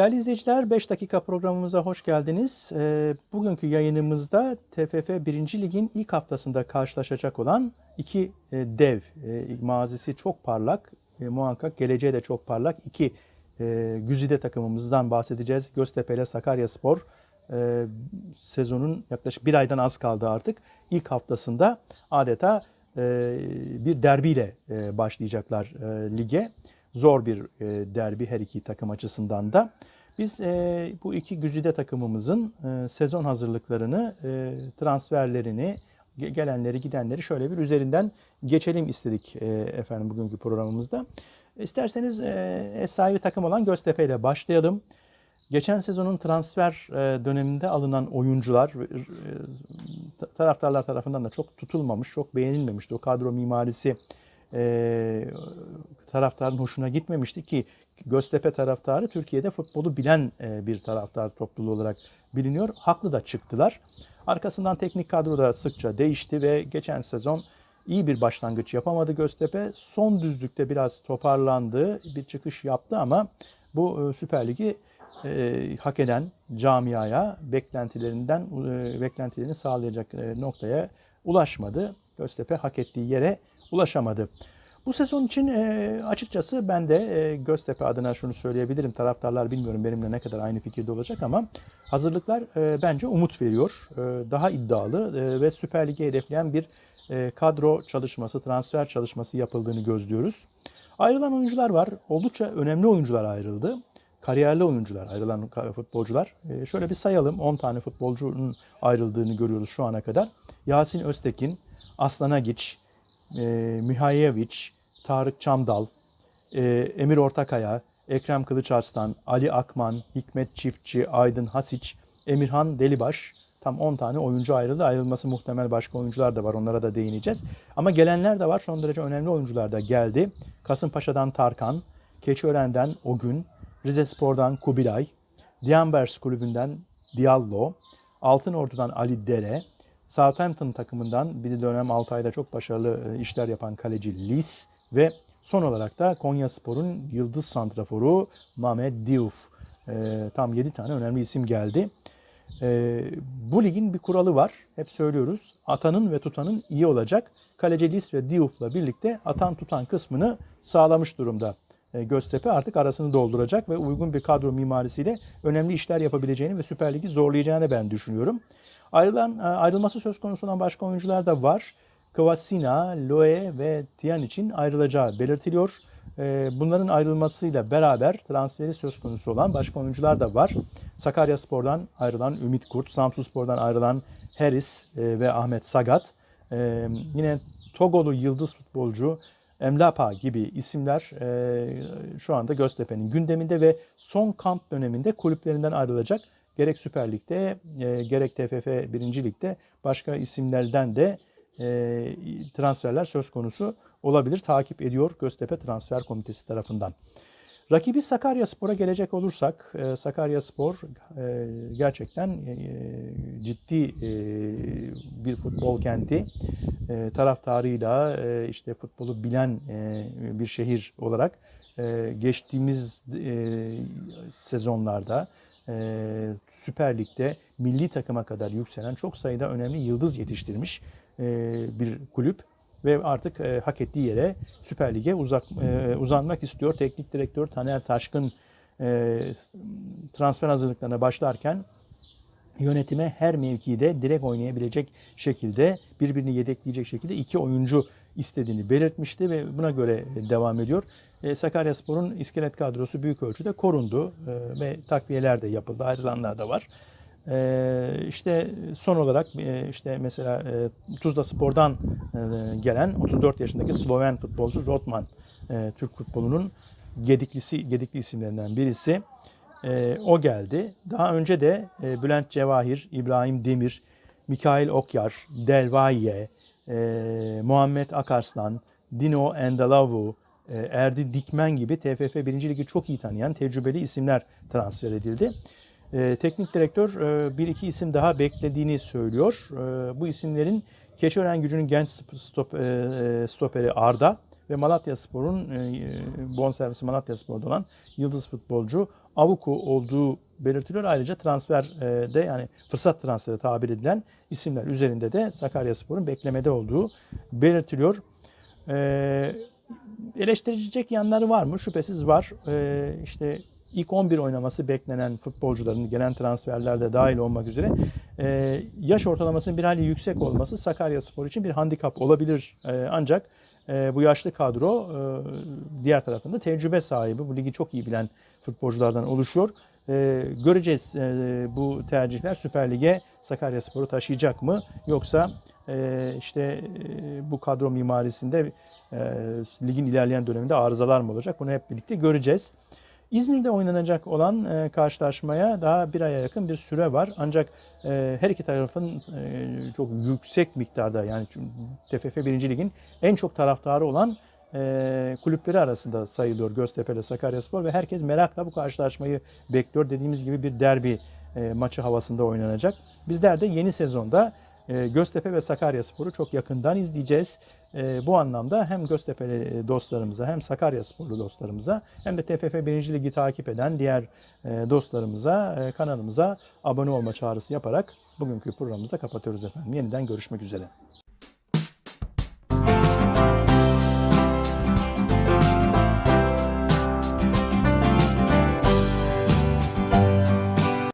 Değerli izleyiciler 5 dakika programımıza hoş geldiniz. Ee, bugünkü yayınımızda TFF 1. Lig'in ilk haftasında karşılaşacak olan iki e, dev, e, mazisi çok parlak, e, muhakkak geleceği de çok parlak iki güzide takımımızdan bahsedeceğiz. Göztepe ile Sakaryaspor e, sezonun yaklaşık bir aydan az kaldı artık. İlk haftasında adeta bir derbiyle başlayacaklar lige zor bir e, derbi her iki takım açısından da. Biz e, bu iki güzide takımımızın e, sezon hazırlıklarını, e, transferlerini, ge- gelenleri gidenleri şöyle bir üzerinden geçelim istedik e, efendim bugünkü programımızda. İsterseniz e, ev sahibi takım olan Göztepe ile başlayalım. Geçen sezonun transfer e, döneminde alınan oyuncular e, ta- taraftarlar tarafından da çok tutulmamış, çok beğenilmemişti. O kadro mimarisi e, taraftarın hoşuna gitmemişti ki Göztepe taraftarı Türkiye'de futbolu bilen e, bir taraftar topluluğu olarak biliniyor. Haklı da çıktılar. Arkasından teknik kadro da sıkça değişti ve geçen sezon iyi bir başlangıç yapamadı Göztepe. Son düzlükte biraz toparlandı, bir çıkış yaptı ama bu e, Süper Ligi e, hak eden camiaya beklentilerinden e, beklentilerini sağlayacak e, noktaya ulaşmadı. Göztepe hak ettiği yere ulaşamadı. Bu sezon için e, açıkçası ben de e, Göztepe adına şunu söyleyebilirim. Taraftarlar bilmiyorum benimle ne kadar aynı fikirde olacak ama hazırlıklar e, bence umut veriyor. E, daha iddialı e, ve Süper Lig'i hedefleyen bir e, kadro çalışması, transfer çalışması yapıldığını gözlüyoruz. Ayrılan oyuncular var. Oldukça önemli oyuncular ayrıldı. Kariyerli oyuncular, ayrılan futbolcular. E, şöyle bir sayalım. 10 tane futbolcunun ayrıldığını görüyoruz şu ana kadar. Yasin Öztekin, Aslan Agiç, e, Mihayeviç, Tarık Çamdal, e, Emir Ortakaya, Ekrem Kılıçarslan, Ali Akman, Hikmet Çiftçi, Aydın Hasiç, Emirhan Delibaş. Tam 10 tane oyuncu ayrıldı. Ayrılması muhtemel başka oyuncular da var. Onlara da değineceğiz. Ama gelenler de var. Son derece önemli oyuncular da geldi. Kasımpaşa'dan Tarkan, Keçiören'den Ogün, Rize Spor'dan Kubilay, Diambers Kulübü'nden Diallo, Altınordu'dan Ali Dere, Southampton takımından bir dönem Altay'da çok başarılı e, işler yapan kaleci Lis ve son olarak da Konya Spor'un yıldız santraforu Mehmet Diouf. E, tam 7 tane önemli isim geldi. E, bu ligin bir kuralı var. Hep söylüyoruz. Atanın ve tutanın iyi olacak. Kaleci Lis ve Diouf'la birlikte atan tutan kısmını sağlamış durumda. E, Göztepe artık arasını dolduracak ve uygun bir kadro mimarisiyle önemli işler yapabileceğini ve Süper Lig'i zorlayacağını ben düşünüyorum. Ayrılan e, ayrılması söz konusu olan başka oyuncular da var. Kvasina, Loe ve Tian için ayrılacağı belirtiliyor. E, Bunların ayrılmasıyla beraber transferi söz konusu olan başka oyuncular da var. Sakaryaspor'dan ayrılan Ümit Kurt, Samsunspor'dan ayrılan Harris e, ve Ahmet Sagat. Yine Togolu yıldız futbolcu Emlapa gibi isimler şu anda Göztepe'nin gündeminde ve son kamp döneminde kulüplerinden ayrılacak. Gerek Süper Lig'de e, gerek TFF 1. Lig'de başka isimlerden de e, transferler söz konusu olabilir. Takip ediyor Göztepe Transfer Komitesi tarafından. Rakibi Sakaryaspor'a gelecek olursak, e, Sakaryaspor e, gerçekten ciddi bir futbol kenti. E, taraftarıyla e, işte futbolu bilen bir şehir olarak geçtiğimiz sezonlarda e, Süper Lig'de milli takıma kadar yükselen çok sayıda önemli yıldız yetiştirmiş e, bir kulüp ve artık e, hak ettiği yere Süper Lig'e uzak, e, uzanmak istiyor. Teknik direktör Taner Taşkın e, transfer hazırlıklarına başlarken yönetime her mevkide direkt oynayabilecek şekilde birbirini yedekleyecek şekilde iki oyuncu istediğini belirtmişti ve buna göre devam ediyor. E, Sakaryaspor'un iskelet kadrosu büyük ölçüde korundu e, ve takviyeler de yapıldı. Ayrılanlar da var. E, işte son olarak e, işte mesela Tuzla Spor'dan gelen 34 yaşındaki Sloven futbolcu Rotman Türk futbolunun gediklisi gedikli isimlerinden birisi. O geldi. Daha önce de Bülent Cevahir, İbrahim Demir, Mikail Okyar, Delvaye, Muhammed Akarslan, Dino Endalavu, Erdi Dikmen gibi TFF 1. Ligi çok iyi tanıyan tecrübeli isimler transfer edildi. E, teknik direktör e, bir iki isim daha beklediğini söylüyor. E, bu isimlerin Keçiören Gücü'nün genç stop, e, stoperi Arda ve Malatya Spor'un e, bonservisi Malatya Spor'da olan yıldız futbolcu Avuku olduğu belirtiliyor. Ayrıca transferde yani fırsat transferi tabir edilen isimler üzerinde de Sakaryaspor'un beklemede olduğu belirtiliyor. Ee, eleştirilecek yanları var mı? Şüphesiz var. Ee, işte ilk 11 oynaması beklenen futbolcuların gelen transferlerde dahil olmak üzere e, yaş ortalamasının bir hali yüksek olması Sakaryaspor için bir handikap olabilir. E, ancak e, bu yaşlı kadro e, diğer tarafında tecrübe sahibi, bu ligi çok iyi bilen futbolculardan oluşuyor. Göreceğiz bu tercihler Süper Lig'e Sakaryaspor'u taşıyacak mı? Yoksa işte e, bu kadro mimarisinde e, ligin ilerleyen döneminde arızalar mı olacak? Bunu hep birlikte göreceğiz. İzmir'de oynanacak olan e, karşılaşmaya daha bir aya yakın bir süre var. Ancak her iki tarafın çok yüksek miktarda yani TFF 1. Lig'in en çok taraftarı olan e, kulüpleri arasında sayılıyor Göztepe ile Sakaryaspor ve herkes merakla bu karşılaşmayı bekliyor. Dediğimiz gibi bir derbi maçı havasında oynanacak. Bizler de yeni sezonda Göztepe ve Sakaryaspor'u çok yakından izleyeceğiz. E, bu anlamda hem Göztepe'li dostlarımıza hem Sakaryasporlu dostlarımıza hem de TFF 1. Ligi takip eden diğer e, dostlarımıza e, kanalımıza abone olma çağrısı yaparak bugünkü programımızı kapatıyoruz efendim. Yeniden görüşmek üzere.